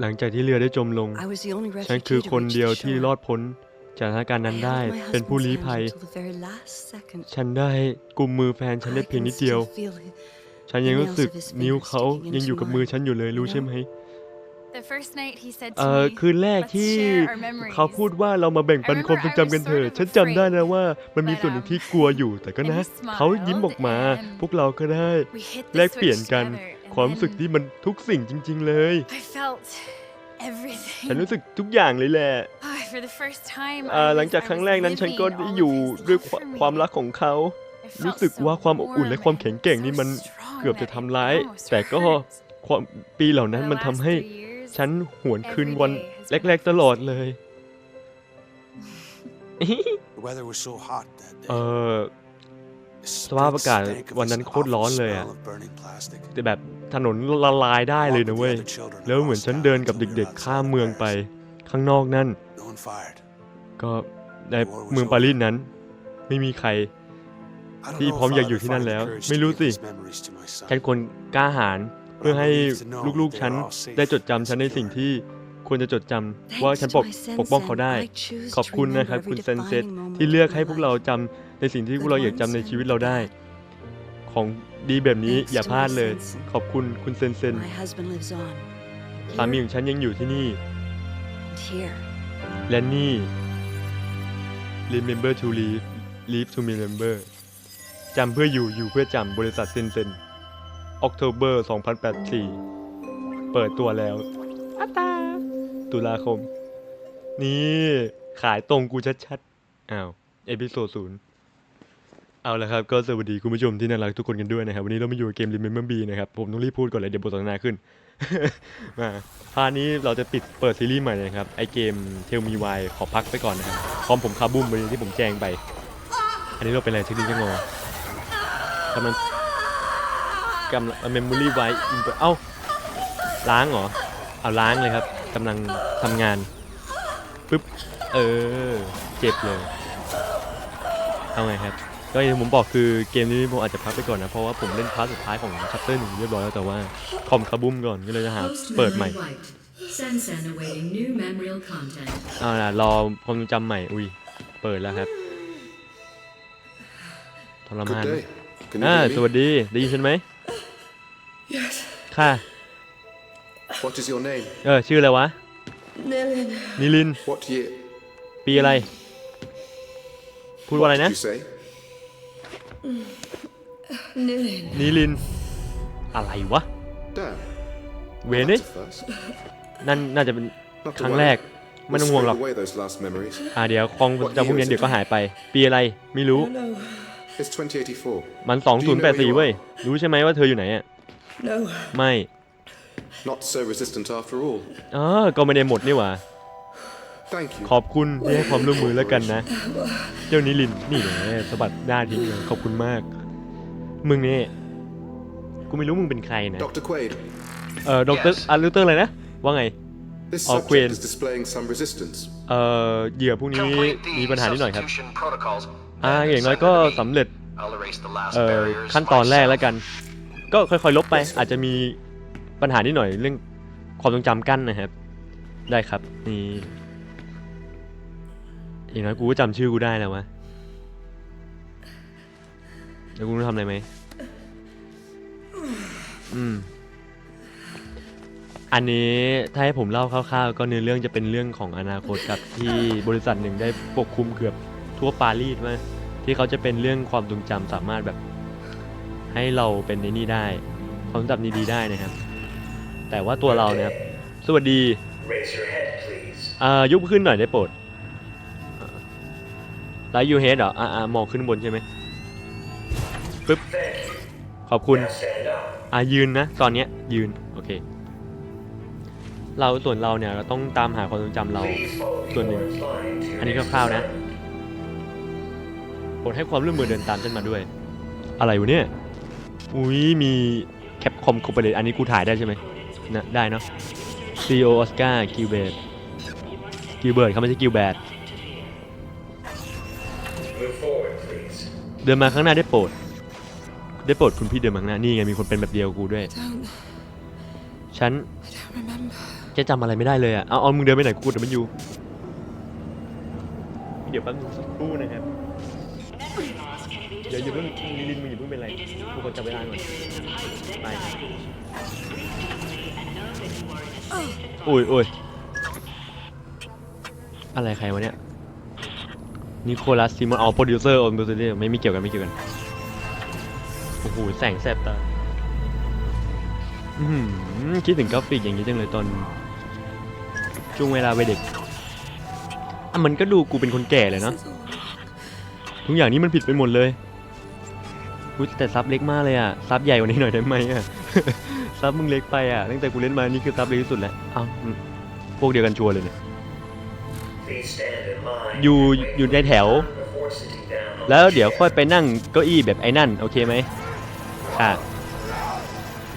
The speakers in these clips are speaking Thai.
หลังจากที่เรือได้จมลง I was the only ฉันคือ refugee คน to reach เดียว the ที่ shore. รอดพ้นจากสถานการณ์ I นั้นได้ held my เป็นผู้ husband's ลี้ hand ภัย until the very last second. ฉันได้กุมมือแฟนฉันได้ I เพียง can นิดเดียว still feel it. ฉันยังรู้สึก the nails of his นิ้ว fingers เขา sticking ยังอยู่ into กับมือ mine, ฉันอยู่เลย you รู้ know? ใช่ไหม เอ่ to อ me, คืนแรก "Let's ที่ share our memories." เขาพูดว่าเรามาแบ่งปัน I ความทรงจำ remember I กัน was เถอะ sort of ฉันจำได้นะว่ามันมี but, ส่วนหนึ่ง um, ที่กลัวอยู่แต่ก็ and นะ he เขายิ้มออกมา smiled and พวกเราก็ได้ We hit แล the กเปลี่ยน switch กัน together, and ความรู้สึก then ที่มันทุกสิ่งจริง ๆ เลย I felt everything. ฉันรู้สึกทุกอย่างเลยแหละ Ah, For the first time, อ่า I หลัง was- จาก I ครั้ง was แรกนั้นฉันก็ living ได้ all of อยู่ his ด้วย love ควา for me. ความรักของเขา I felt รู้สึก so ว่าความอบอุ่น warm และความ and แข็งแกร่งนี่มัน so strong เกือบจะ that ทำ it ร้าย almost แต่ก็ hurts. ความปีเหล่านั้น For the มันทำ last ให้ three years, ฉันหวนคืน every วัน day has been แรกๆตลอดเลย The weather was so hot that เอ day. อ The สภาพอากาศ stank of วันนั้น this โคตรร้อน awful เลยอะ smell of burning plastic. แต่แบบถนนละลายได้เลยนะเว้ย Walked with the other children แล้วเหมือนฉันเดินกับเด็กๆ ข้ามเมืองไปข้างนอกนั่น No one fired. ก็ในเมืองปารีสนั้น ไม่มีใคร I don't ที่ know พร้อม if อยาก I'll อยู่ ever ที่นั่น find the แล้ว courage ไม่ to รู้ give สิ these memories to my son. ฉันควรกล้าหาญ เพื่อให้ลูกๆฉันได้จดจำฉันในสิ่งที่ควรจะจดจำว่า Thanks ฉัน to ปก my ปกป้อง sensen, เขาได้ I choose ขอบ to คุณนะ remember ครับ every คุณเซนเซต defining moment ที่เลือก of ให้ my พวกเรา life. จำในสิ่งที่พวกเราอยากจำในชีวิตเราได้ ของดีแบบนี้ Thanks อย่า to พลาด my เลย sensen. ขอบคุณคุณเซนเซน My husband lives on. สามี Here ของฉันยังอยู่ที่นี่ and here. และนี่ remember to live live to remember จำเพื่ออยู่อยู่เพื่อจำบริษัทเซนเซน October 2084 เปิดตัวแล้วอัตตาตุลาคม นี่ ขายตรงกูชัดๆ อ้าว เอพิโซดศูนย์เอาละครับ ก็สวัสดีคุณผู้ชมที่น่ารักทุกคนกันด้วยนะครับ วันนี้เรามาอยู่กับเกม Remember Me นะครับ ผมต้องรีบพูดก่อนเลยเดี๋ยวบทสนทนาขึ้น มาพาร์ทนี้เราจะปิดเปิดซีรีส์ใหม่เลยนะครับ ไอเกม Tell Me Why ขอพักไปก่อนนะครับพร้อมผมคาบุ้มไปที่ผมแจ้งไป อันนี้เราเป็นอะไรชื่อดิ้งจะงอกำลัง กำลังเมมโมรี่ไว้อินเอ้าล้างเหรอ เอาล้างเลยครับกำลังทำงานปึ๊บเออเจ็บเลยเอาไงครับก็อย่างที่ผมบอกคือเกมนี้ผมอาจจะพักไปก่อนนะ เพราะว่าผมเล่นพาร์ทสุดท้ายของชัปเตอร์หนึ่งเรียบร้อยแล้วแต่ว่าคอมคาบุ้มก่อนก็เลยจะหา Host เปิดใหม่ memory wiped. Sensen awaiting new memorial content. เอาล่ะรอความทรงจำใหม่อุ้ยเปิดแล้วครับทรมาน Good day. Can you อ่า hear ส me? วัสดีได้ยินฉันไหม ค่ะ What is your name? เออ ชื่ออะไรวะนิลิน What year? ปีอะไร พูดว่าอะไร Did นะ you say? นิลิน อะไรวะ Damn. เวนี่ That's a first. นั่นน่าจะเป็น Not ครั้ง to แรก worry. ไม่ We'll ต้องห่วง scrape หรอก away those last memories. อ่าเดี๋ยวคองจำพวกนี้เดี๋ยวก็หายไป ปีอะไร ไม่รู้ It's 2084. มัน 2084เว้ย รู้ใช่ไหมว่าเธออยู่ไหนอะ ไม่ Not so resistant after all. อ๋อก็ไม่ได้หมดนี่หว่า Thank you. ขอบคุณที่ให้ความร่วมมือแล้วกันนะ เจ้านิลินนี่แหละสะบัดหน้าทิ้งเลยขอบคุณมาก มึงนี่กูไม่รู้มึงเป็นใครนะ Dr. Quaid, เออดรอะดรอะไรนะ ว่าไง this Oh, subject Quaid. is displaying some resistance. เอ่อเหยื่อพวกนี้ Complete มี the ปัญหานิดหน่อยครับ substitution protocols อ่า and อย่างน้อย send ก็ them to me. สำเร็จ I'll erase the last เอ่อ barriers ขั้นตอนแรก myself. แล้วกัน ก็ค่อยๆ ลบไป อาจจะมีปัญหานิดหน่อยเรื่องความทรงจำกั้นนะครับ ได้ครับนี่อย่างน้อยกูก็จำชื่อกูได้แล้ววะแล้วกูต้องทำอะไรไหมอืม อันนี้ถ้าให้ผมเล่าคร่าวๆ ก็เนื้อเรื่องจะเป็นเรื่องของอนาคตครับที่บริษัทหนึ่งได้ปกคลุมเกือบทั่วปารีสมาที่เขาจะเป็นเรื่องความทรงจำสามารถแบบ ให้เราเป็นในนี่ได้ความทรงจำดีๆได้นะครับ แต่ว่าตัวเราเนี่ยครับสวัสดี Raise your head, please. อ่ายกขึ้นหน่อยได้โปรดไลท์ยูเฮดเหรออ่าอ่ามองขึ้นบนใช่ไหมปึ๊บ Thank you. ขอบคุณ Now stand up. อ่ายืนนะ ตอนเนี้ยยืน โอเค เราส่วนเราเนี่ยเราต้องตามหาความทรงจำเรา Please follow the Tuần này. orange line to your อันนี้ next คร่าวๆนะ assignment. โปรดให้ความร่วมมือเดินตามฉันมาด้วย อะไรวะเนี่ย อุ้ยมีแคปคอมคอมเปเรตอันนี้กูถ่ายได้ใช่ไหมนะได้เนาะ CEO อออสการ์กิลเบร์กิลเบิร์ดเขาไม่ใช่กิลแบร์ Move forward, please. เดินมาข้างหน้าได้โปรด ได้โปรดคุณพี่เดินมาข้างหน้านี่ไงมีคนเป็นแบบเดียวกูด้วย ฉันจะจำอะไรไม่ได้เลยอะเอาเอามึงเดินไปไหนกูเดี๋ยวมันอยู่ เดี๋ยวแป๊บนึงสักครู่นะครับ เดี๋ยวอย่าเพิ่งลิลินมึงอย่าเพิ่งเป็นไรกูขอจับเวลาหน่อยไปโอ้ยโอ้ยอะไรใครวะเนี่ยนิโคลัสซิมอนออโปรดิวเซอร์ออนดูซิไม่มีเกี่ยวกันไม่เกี่ยวกันโอ้โหแสงแสบตาอื้อหือคิดถึงกราฟิกอย่างนี้จังเลยตอนช่วงเวลาวัยเด็กอะมันก็ดูกูเป็นคนแก่เลยเนาะทุกอย่างนี้มันผิดไปหมดเลย อุ๊ยแต่ซับเล็กมากเลยอะซับใหญ่กว่านี้หน่อยได้ไหมอะ ซับมึงเล็กไปอะตั้งแต่กูเล่นมานี่คือซับเล็กที่สุดแล้วเอ้าพวกเดียวกันชัวร์เลยเนี่ยอยู่อยู่ในแถว แล้วเดี๋ยวค่อยไปนั่งเก้าอี้แบบไอ้นั่นโอเคไหมอะ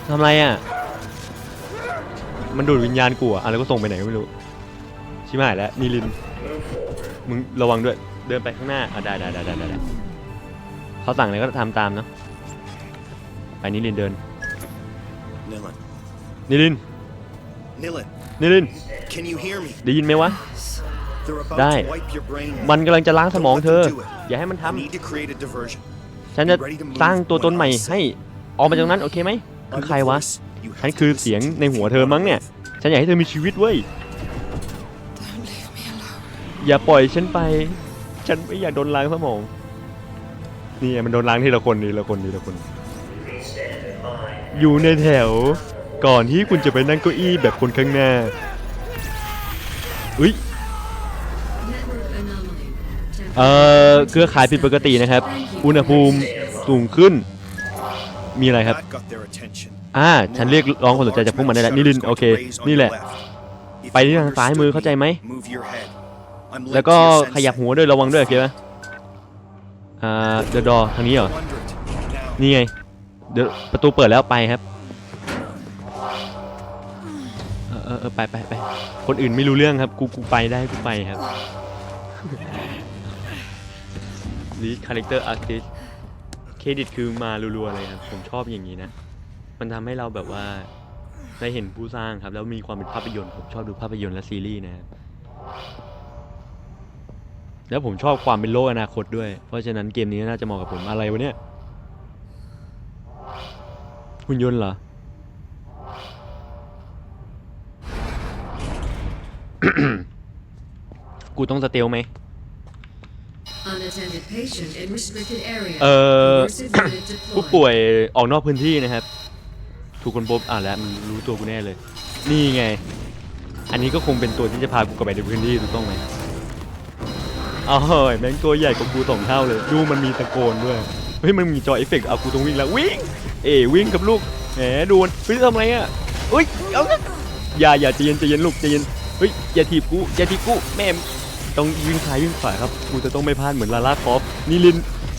ทำไรอะ มันดูดวิญญาณกูอะอะแล้วก็ส่งไปไหนก็ไม่รู้ ชิบหายแล้วนีลิน มึงระวังด้วย เดินไปข้างหน้าอะได้ได้ได้ได้ได้ เขาสั่งอะไรก็ทำตามเนาะไปนิลินเดิน Nilin. นิลิน Nilin, นิลิน can you hear me? ได้ยินไหมวะ They're about Dai. to wipe your brain. มันกำลังจะล้างสมองเธอ Don't let them do it. อย่าให้มัน I ทำ need to create a diversion. ฉันจะสร้างตัวตนใหม่ให้ออกมาจากนั้นโอเคไหมคือ I'm ใคร the วะ voice you have ฉัน to คือ listen เสียง to. ในหัวเธอมั้งเนี่ย ฉันอยากให้เธอมีชีวิตเว้ย อย่าปล่อยฉันไป ฉันไม่อยากโดนล้างสมอง นี่ไงมันโดนล้างทีละคนทีละคนทีละคน อยู่ในแถว ก่อนที่คุณจะไปนั่งเก้าอี้แบบคนข้างหน้าอุ้ยเอ่อเครือข่ายผิดปกตินะครับ อุณหภูมิสูงขึ้น มีอะไรครับ อ่า ฉันเรียกร้องความสนใจจากพวกมันได้แล้วนี่ลิน โอเค นี่แหละ ไปที่ทางซ้ายมือเข้าใจไหม แล้วก็ขยับหัวด้วยระวังด้วยโอเคไหม อ่าเดอะดอทางนี้เหรอ Wonder it. Now, นี่ไง เดี๋ยวประตูเปิดแล้วไปครับ เออเออเออไปไปไปคนอื่นไม่รู้เรื่องครับ กูกูไปได้กูไปครับลีดคาแรคเตอร์อาร์ติสเครดิตคือมารัวๆเลยครับ ผมชอบอย่างนี้นะ มันทำให้เราแบบว่าได้เห็นผู้สร้างครับ แล้วมีความเป็นภาพยนตร์ ผมชอบดูภาพยนตร์และซีรีส์นะครับ แล้วผมชอบความเป็นโลกอนาคตด้วย เพราะฉะนั้นเกมนี้น่าจะเหมาะกับผมอะไรวะเนี่ยหุ่นยนต์เหรอ กูต้องสเตลไหม Unattended patient in restricted area. เอ่อ Coercive unit ผู้ deployed. ป่วยออกนอกพื้นที่นะครับ ถูกคนพบอะแล้วมันรู้ตัวกูแน่เลย นี่ไง อันนี้ก็คงเป็นตัวที่จะพากูกลับไปในพื้นที่ถูกต้องไหม อ้าเฮ้ยแม่งตัวใหญ่กว่ากูสองเท่าเลย ดูมันมีตะโกนด้วย เฮ้ยมันมีจอเอฟเฟกต์เอากูต้องวิ่งแล้ววิ่ง เอ๋วิ่งกับลูกแหมดูมันเฮ้ยทำไรอะเฮ้ยเอาอย่าอย่าใจเย็นใจเย็นลูกใจเย็น เฮ้ยอย่าถีบกูอย่าถีบกูแม่ต้องวิ่งซ้ายวิ่งขวาครับ กูจะต้องไม่พลาดเหมือนลาลาคอฟนี่ลิน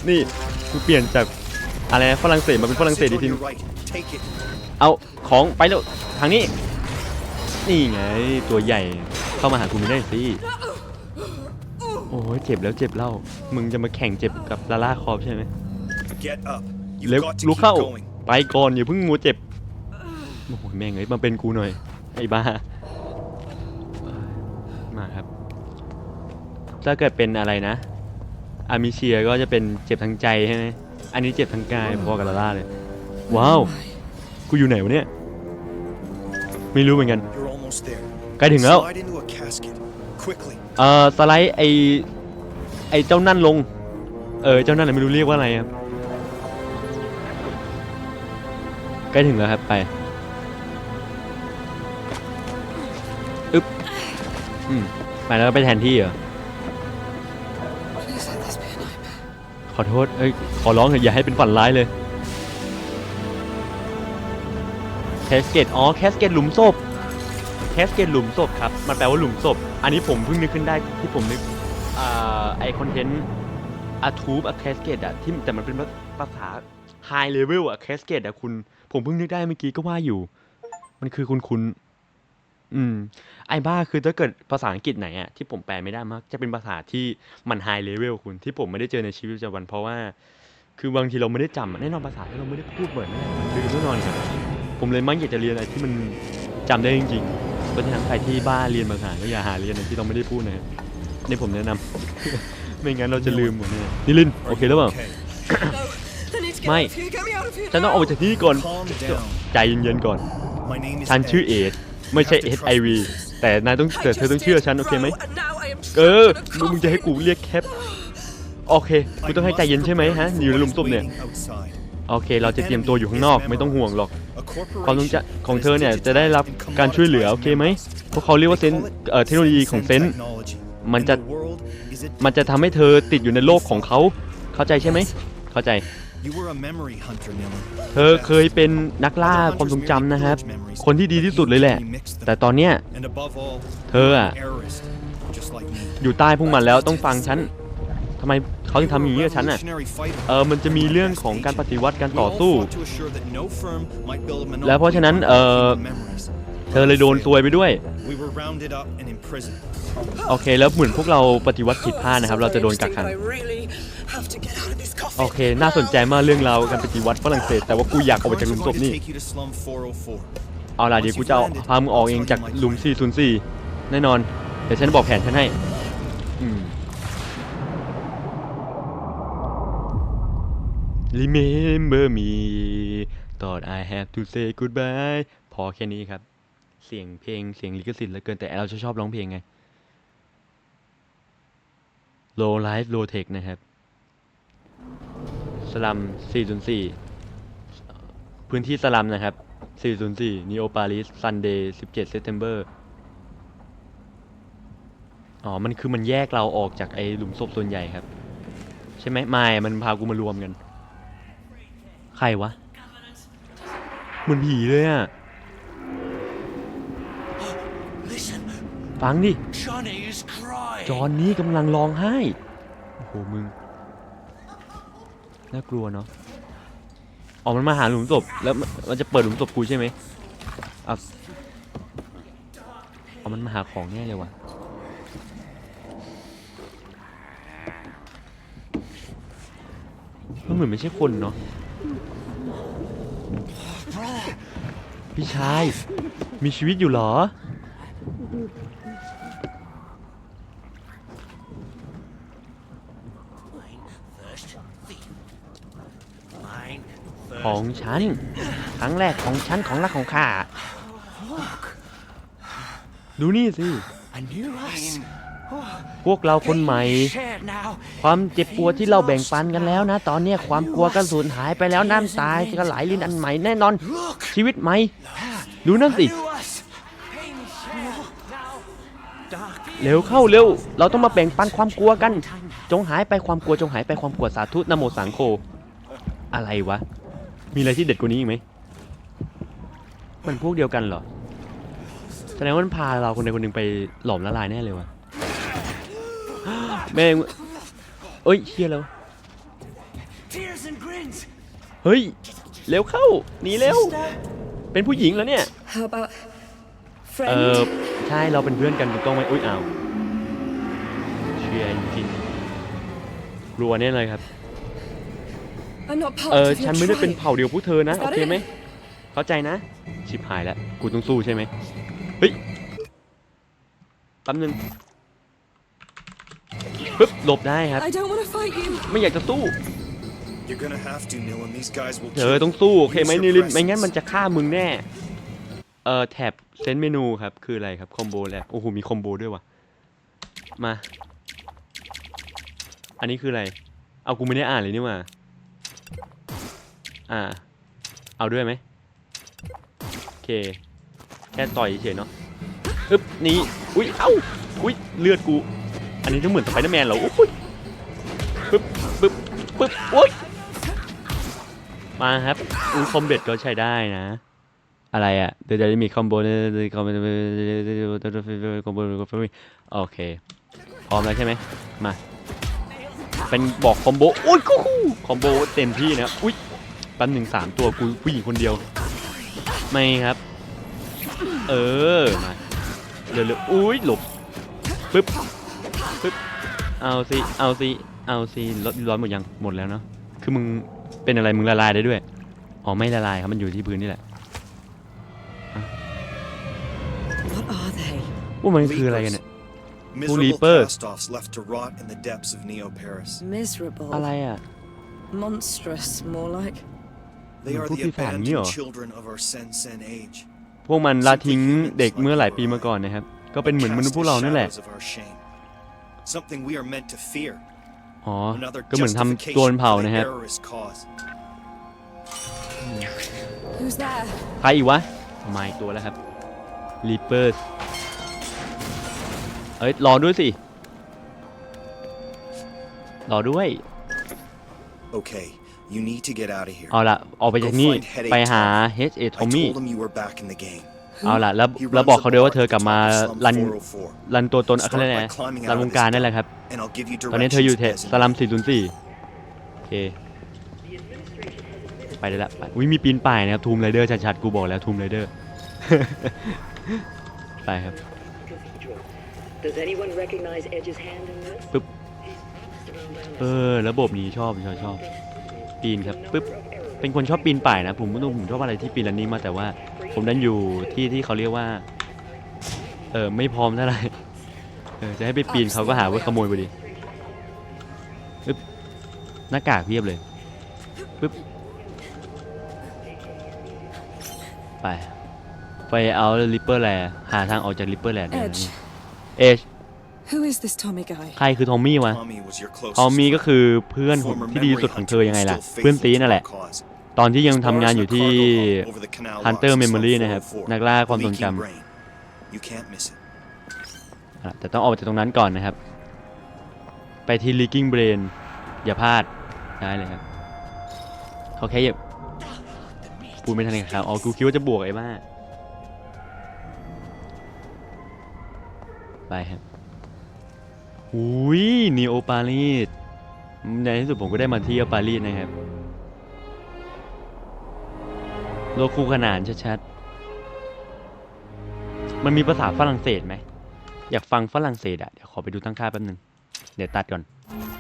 นี่กูเปลี่ยนจากอะไรนะฝรั่งเศสมาเป็นฝรั่งเศสดีที your right. Take it. เอาของไปแล้วทางนี้ นี่ไงตัวใหญ่เข้ามาหากูไม่ได้สิ อ้ยเจ็บแล้วเจ็บเล่า มึงจะมาแข่งเจ็บกับลาล่าคอฟใช่ไหม Get up. เร็ว You've got to ลุก keep เข้า going. ไปก่อนอย่าเพิ่งมัวเจ็บโอ้โหแม่งเอ้ยมาเป็นกูหน่อย ไอ้บ้า มาครับ ถ้าเกิดเป็นอะไรนะ อามิเชียก็จะเป็นเจ็บทางใจใช่ไหมอันนี้เจ็บทางกายพอกับลาล่าเลย ว้าว กูอยู่ไหนวะเนี่ย ไม่รู้เหมือนกัน You're almost there. ใกล้ถึงแล้ว Slide into a casket. Quickly. เอ่อสไลด์ไอไอเจ้านั่นลง เออเจ้านั่นนะไม่รู้เรียกว่าอะไรครับใกล้ถึงแล้วครับไปอึ๊บอืมไปแล้วไปแทนที่เหรอขอโทษเอ้ยขอร้องเถอะอย่าให้เป็นฝันร้ายเลยแคสเกตอ๋อแคสเกตหลุมศพ แคสเกตหลุมศพครับ มันแปลว่าหลุมศพ อันนี้ผมเพิ่งนึกขึ้นได้ที่ผมนึกไอคอนเทนต์อาทูบอะแคสเกตอะที่แต่มันเป็นภาษาไฮเลเวลอะแคสเกตอะคุณ ผมเพิ่งนึกได้เมื่อกี้ก็ว่าอยู่ มันคือคุณคุณอืม ไอ้บ้าคือถ้าเกิดภาษาอังกฤษไหนอะที่ผมแปลไม่ได้มาก จะเป็นภาษาที่มันไฮเลเวลคุณที่ผมไม่ได้เจอในชีวิตประจำวันเพราะว่า คือบางทีเราไม่ได้จำแน่นอนภาษาที่เราไม่ได้พูดเหมือนแน่ลืมแน่นอนครับผมเลยมั่งอยากจะเรียนอะไรที่มันจำได้จริงๆ เพราะฉะนั้นใครที่บ้าเรียนภาษาก็อย่าหาเรียนนะที่เราไม่ได้พูดนะครับนี่ผมแนะนำ ไม่งั้นเราจะลืมหมดแน่นิลินโอเคหรือเปล่า Okay. ไม่ ฉันต้องออกจากที่นี่ก่อน Calm down. ใจเย็นๆก่อน My name is ฉันชื่อ Ed. เอดไม่ใช่ HIV แต่นายต้องแต่เธอต้องเชื่อฉันโอเคไหม เออมึงมึงจะให้กูเรียกแคป โอเค กูต้องให้ใจเย็นใช่ไหมฮะ อยู่ในหลุมศพเนี่ย Waiting outside. โอเค เราจะเตรียมตัวอยู่ข้างนอกไม่ต้องห่วงหรอก ความต้องจะของเธอเนี่ยจะได้รับการช่วยเหลือโอเคไหมพวกเขาเรียกว่าเซนเทคโนโลยีของเซนมันจะมันจะทำให้เธอติดอยู่ในโลกของเขา เข้าใจใช่ไหม เข้าใจ เธอเคยเป็นนักล่าความทรงจำนะครับ คนที่ดีที่สุดเลยแหละ แต่ตอนเนี้ยเธออะอยู่ใต้พวกมันแล้วต้องฟังฉันทำไม เขาถึงทำอย่างนี้กับฉันอะ Revolutionary fighter. เออมันจะมีเรื่องของการปฏิวัติการต่อ We all สู้ fought to assure that no firm might build a monopoly แล้วเพราะฉะนั้นเออ on memories. เธอเลยโดนซวยไปด้วย We were rounded up and imprisoned. โอเคแล้วเหมือนพวกเราปฏิวัติผิดพลาดนะครับ เราจะโดนกักขังโอเค น่าสนใจมากเรื่องราวการปฏิวัติฝรั่งเศส แต่ว่ากูอยากออกไปจากหลุมศพ We're นี่ going to take you to slum 404. เอาล่ะเดี๋ยวกูจะเอาพามึงออกเองจากหลุม 404 แน่นอน เดี๋ยวฉันบอกแผนฉันให้ อืม Remember me thought I have to say goodbye พอแค่นี้ครับ เสียงเพลงเสียงลิขสิทธิ์เหลือเกินแต่เราชอบร้องเพลงไง Low Life Low Tech นะครับ สลัม 404 พื้นที่สลัมนะครับ 404 Neo Paris Sunday 17 September อ๋อ มันคือมันแยกเราออกจากไอ้หลุมศพส่วนใหญ่ครับ ใช่ไหมไม่ มันพากูมารวมกัน ใครวะเหมือนผีเลยอะฟังดิ จอนนี้กำลังร้องไห้ โอ้โห มึง น่ากลัวเนาะอ๋อมันมาหาหลุมศพแล้วมันมันจะเปิดหลุมศพกูใช่ไหมอะอ๋อมันมาหาของแน่เลยวะมันเหมือนไม่ใช่คนเนาะ พี่ชาย มีชีวิตอยู่เหรอ ของฉัน ครั้งแรกของฉันของรักของข้า ดูนี่สิ พวกเราคนใหม่ ความเจ็บปวดที่เราแบ่งปันกันแล้วนะ ตอนนี้ความกลัวก็สูญหายไปแล้วน้ำตายก็ไหลลินอันใหม่แน่นอน ชีวิตใหม่ ดูนั่นสิ เร็วเข้าเร็ว เราต้องมาแบ่งปันความกลัวกัน จงหายไปความกลัวจงหายไปความกลัวสาธุนะโมสังโฆอะไรวะ มีอะไรที่เด็ดกว่านี้อีกไหม มันพวกเดียวกันเหรอ แสดงว่ามันพาเราคนใดคนหนึ่งไปหลอมละลายแน่เลยวะแม่งเอ้ยเชียแล้ว เฮ้ย เร็วเข้า หนีเร็ว เป็นผู้หญิงแล้วเนี่ย How about เอ friend? อใช่เราเป็นเพื่อนกันถูกต้องไหมอุ้ยอ้าวเชียจริงๆกลัวแน่เลยครับ I'm not part เออ of your ฉันไม่ได้เป็น tribe. เผ่าเดียวพวกเธอนะ Is โอ that เคไหม it? เข้าใจนะ ชิบหายแล้วกูต้องสู้ใช่ไหมเฮ้ยแป๊บนึงปึ๊บหลบได้ครับ I don't want to fight you. ไม่อยากจะสู้ You're gonna have to, Nilin. These guys will เธ kill อ you. ต้องสู้ โอเคไหม Use นิ your ลิน presence. ไม่งั้นมันจะฆ่ามึงแน่ เอ่อแท็บเซนเมนูครับ คืออะไรครับ คอมโบแลบโอ้โห มีคอมโบด้วยวะมา อันนี้คืออะไร เอากูไม่ได้อ่านเลยนี่ว่าอ่า เอาด้วยไหมโอเค แค่ต่อยเฉยเนาะอึ๊บนี่อุ้ย เอ้า อุ้ย เลือดกู อันนี้ต้องเหมือนสไปเดอร์แมนเหรออุ้ยปึ๊บปึ๊บปึ๊บโอ๊ยมาครับอุ้ยคอมเบ็ดก็ใช้ได้นะ อะไรอะเดี๋ยวจะมีคอมโบคอมโบคอมโบโอเค พร้อมแล้วใช่ไหมมา เป็นบอกคอมโบโอ้ยกูคอมโบเต็มที่นะ อุ้ยปั้นหนึ่งสามตัวกูผู้หญิงคนเดียว ไม่ครับ เออ มาเร็วๆอุ้ยหลบปึ๊บปึ๊บ เอาสิ เอาสิ เอาสิรถร้อนหมดยัง หมดแล้วเนาะ คือมึงเป็นอะไรมึงละลายได้ด้วย อ๋อไม่ละลายครับมันอยู่ที่พื้นนี่แหละ ว่ามันคืออะไรกันเนี่ย Miserable Reapers. cast-offs left to rot in the depths of Neo Paris. Miserable. อะไรอะ Monstrous, more like. They are the Put people on abandoned here. children of our Sen Sen age. พวกมันละทิ้งเด็กเมื่อหลายปีมาก่อนนะครับ ก็เป็นเหมือนมนุษย์พวกเรานั่นแหละ Cast as shadows of our shame. Something we are meant to fear. อ๋อ Another ก็เหมือนทำ justification ตัวเป็นเผ่า for the นะครับ terrorist cause. Who's there? ใครอีกวะ มาอีกตัวแล้วครับ Reapers เอ้ยรอด้วยสิรอด้วย Okay, you need to get out of here. เอาละออกไปจากนี่ไปหา H.A. I Tommy told him you were back in the game. เอาละแล้ว He แล้ว runs บอก the เขาด้วยว่า bar เธอกลับมา at the top of รัน Slum 404. รันตัวตนอะไร Start นะ by climbing รัน out ว of ง this การนั่นแห tunnel, ละครับ and I'll give you ตอนนี้เธออยู่ directions เท as สลัม needed. 404โอเคไปได้ละไปอุ้ยมีปีนป่ายนะครับทูมไรเดอร์ชัดๆกูบอกแล้วทูมไรเดอร์ ไปครับ Does anyone recognize Edge's hand in this? ปึ๊บ เออ ระบบนี้ชอบชอบชอบ ปีนครับปึ๊บ เป็นคนชอบปีนป่ายนะ ผมไม่รู้ผมชอบอะไรที่ปีนรันนิ่งมากแต่ว่า ผมดันอยู่ที่ที่เขาเรียกว่า เออไม่พร้อมเท่าไหร่เออจะให้ไปปีนเขาก็หาว่าขโมยไปดิปึ๊บ หน้ากากเพียบเลยปึ๊บ ไป ไปเอาลิปเปอร์แลหาทางออกจากลิปเปอร์แลน Edge. เอช Who is this Tommy guy? ใครคือทอมมี่วะ Tommy was your closest ทอมมี่ก็ friend. คือเพื่อนผม Former ที่ดีสุด memory ของเธ hunter อยังไง who's ล่ะ still เพื่อน faithful ซีนั่นแหละ to our cause. ตอนที่ยัง His ทำงาน bars อยู่ are ที่ cargo hold over the canal Hunter locks of Memory Slum นะครับ 404. นักล่าความทรง Leaking จำ brain. You can't miss it. อะแต่ต้องออกจากตรงนั้นก่อนนะครับ ไปที่ leaking brain อย่าพลาดได้เลยครับเขาแค่อย่าพูดไม่ทันครับ อ๋อ กูคิดว่าจะบวกไอ้บ้า ไปครับอุ้ยนีโอปารีสในที่สุดผมก็ได้มาเที่ยวปารีสนะครับโลกคู่ขนานชัดๆ มันมีภาษาฝรั่งเศสไหม อยากฟังฝรั่งเศสอะเดี๋ยวขอไปดูตั้งค่าแป๊บนึง เดี๋ยวตัดก่อน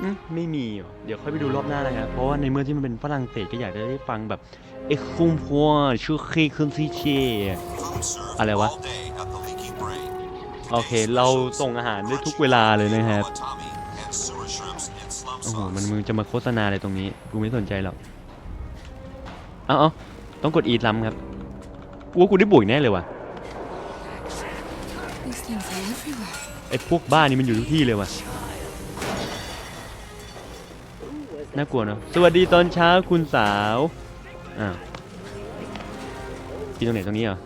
อืมไม่มีเหรอเดี๋ยวค่อยไปดูรอบหน้านะครับ เพราะว่าในเมื่อที่มันเป็นฝรั่งเศสก็อยากจะได้ฟังแบบเอ็กคุมพัวชูคีคุนซิเชอะไรวะ โอเค เราส่งอาหารได้ทุกเวลาเลยนะครับ โอ้โห มันมึงจะมาโฆษณาอะไรตรงนี้ กูไม่สนใจหรอก เอาเอาต้องกดอีทลัมครับกูว่ากูได้บวกแน่เลยว่ะ ไอ้พวกบ้านี่มันอยู่ทุกที่เลยว่ะ น่ากลัวเนอะสวัสดีตอนเช้าคุณสาว อ้าวกินตรงไหนตรงนี้เหรอ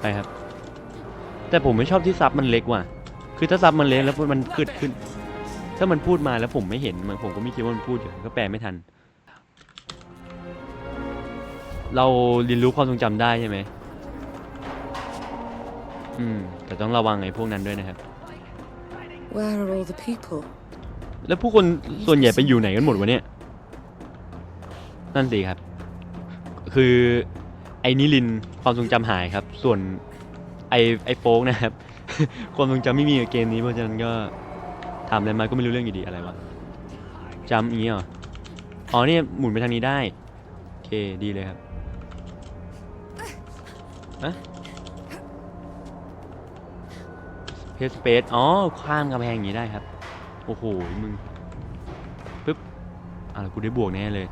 ไปครับ แต่ผมไม่ชอบที่ซับมันเล็กว่ะ คือถ้าซับมันเล็กแล้วมันเกิดขึ้น ถ้ามันพูดมาแล้วผมไม่เห็นมันผมก็ไม่คิดว่ามันพูดอยู่ก็แปลไม่ทัน เราเรียนรู้ความทรงจำได้ใช่ไหมอืมแต่ต้องระวังไอ้พวกนั้นด้วยนะครับ Where are all the people? แล้วผู้คนส่วนใหญ่ไปอยู่ไหนกันหมดวะเนี่ย นั่นสิครับ คือไอ้นิลินทร์ความทรงจำหายครับ ส่วน ไอ้ไอโฟกนะครับ ความทรงจำไม่มีกับเกมนี้เพราะฉะนั้นก็ทำอะไรมาก็ไม่รู้เรื่องอยู่ดีอะไรวะจำอย่างนี้เหรออ๋อเนี่ยหมุนไปทางนี้ได้โอเคดีเลยครับอะเพสเปซอ๋อข้ามกำแพงอย่างนี้ได้ครับ โอ้โหมึงปึ๊บอะกูได้บวกแน่เลย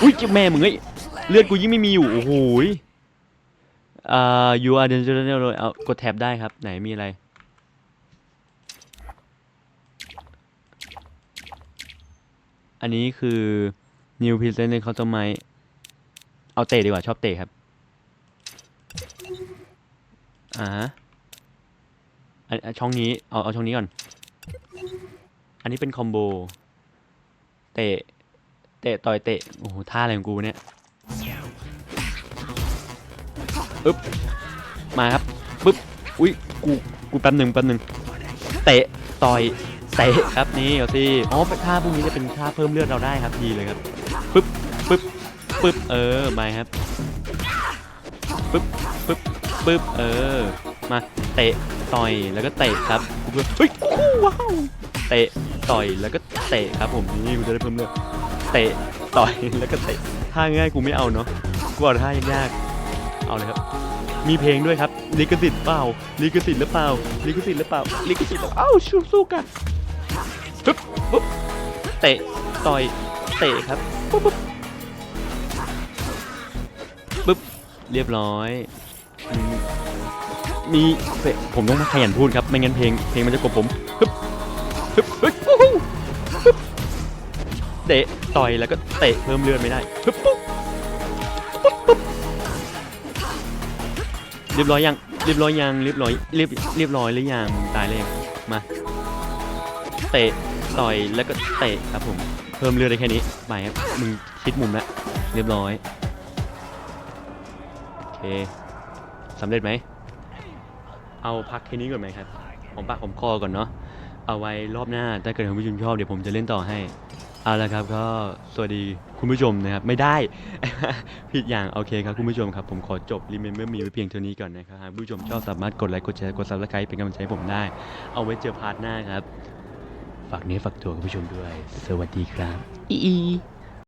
อุ้ยเจ้าแม่มึงเอ้ยเลือดกูยิ่งไม่มีอยู่โอ้โห อ่า you are dangerous เลยเอากดแท็บได้ครับ ไหนมีอะไร อันนี้คือ new present ในเคาน์เตอร์ไมเอาเตะดีกว่าชอบเตะครับอ่าอันอันช่องนี้เอาเอาช่องนี้ก่อน อันนี้เป็นคอมโบ เตะ เตะต่อยเตะ โอ้โหท่าอะไรของกูเนี่ย ปึ๊บมาครับปึ๊บอุ้ยกูกูแป๊บหนึ่งแป๊บหนึ่งเตะต่อยเตะครับนี่เอาสิอ๋อท่าพวกนี้จะเป็นท่าเพิ่มเลือดเราได้ครับดีเลยครับปึ๊บปึ๊บปึ๊บเออมาครับปึ๊บปึ๊บปึ๊บเออมาเตะต่อยแล้วก็เตะครับกูเฮ้ยว้าวเตะต่อยแล้วก็เตะครับผมนี่กูจะได้เพิ่มเลือดเตะต่อยแล้วก็เตะท่าง่ายกูไม่เอาเนาะกูเอาท่ายากๆเอาเลยครับ มีเพลงด้วยครับลิขสิทธิ์เปล่าลิขสิทธิ์หรือเปล่าลิขสิทธิ์หรือเปล่าลิขสิทธิ์เอ้าชูสู้กันปึ๊บปึ๊บเตะต่อยเตะครับปุ๊บปุ๊บปึ๊บเรียบร้อยมีผมต้องขยันพูดครับไม่งั้นเพลงเพลงมันจะกบผมปึ๊บปึ๊บปึ๊บเตะต่อยแล้วก็เตะเพิ่มเลือดไม่ได้ปึ๊บปุ๊บ รียบร้อยยังเรียบร้อยยังเรียบร้อยเรียบเรียบร้อยหรือยังตายเลยมาเตะต่อยแล้วก็เตะครับผมเพิ่มเลือดได้แค่นี้ไปครับมึงคิดมุมแล้วเรียบร้อยโอเคสำเร็จไหมเอาพักแค่นี้ก่อนไหมครับผมปากผมคอก่อนเนาะเอาไว้รอบหน้าถ้าเกิดคุณผู้ชมชอบเดี๋ยวผมจะเล่นต่อให้ เอาละครับก็สวัสดีคุณผู้ชมนะครับ ไม่ได้ ผิดอย่าง โอเคครับคุณผู้ชมครับ ผมขอจบ Remember Me ไว้เพียงเท่านี้ก่อนนะครับหากผู้ชมชอบสามารถกดไลค์กดแชร์กดซับสไครป์เป็นกำลังใจให้ผมได้ เอาไว้เจอพาร์ทหน้าครับ ฝากเนื้อฝากตัวคุณผู้ชมด้วย สวัสดีครับ อีอี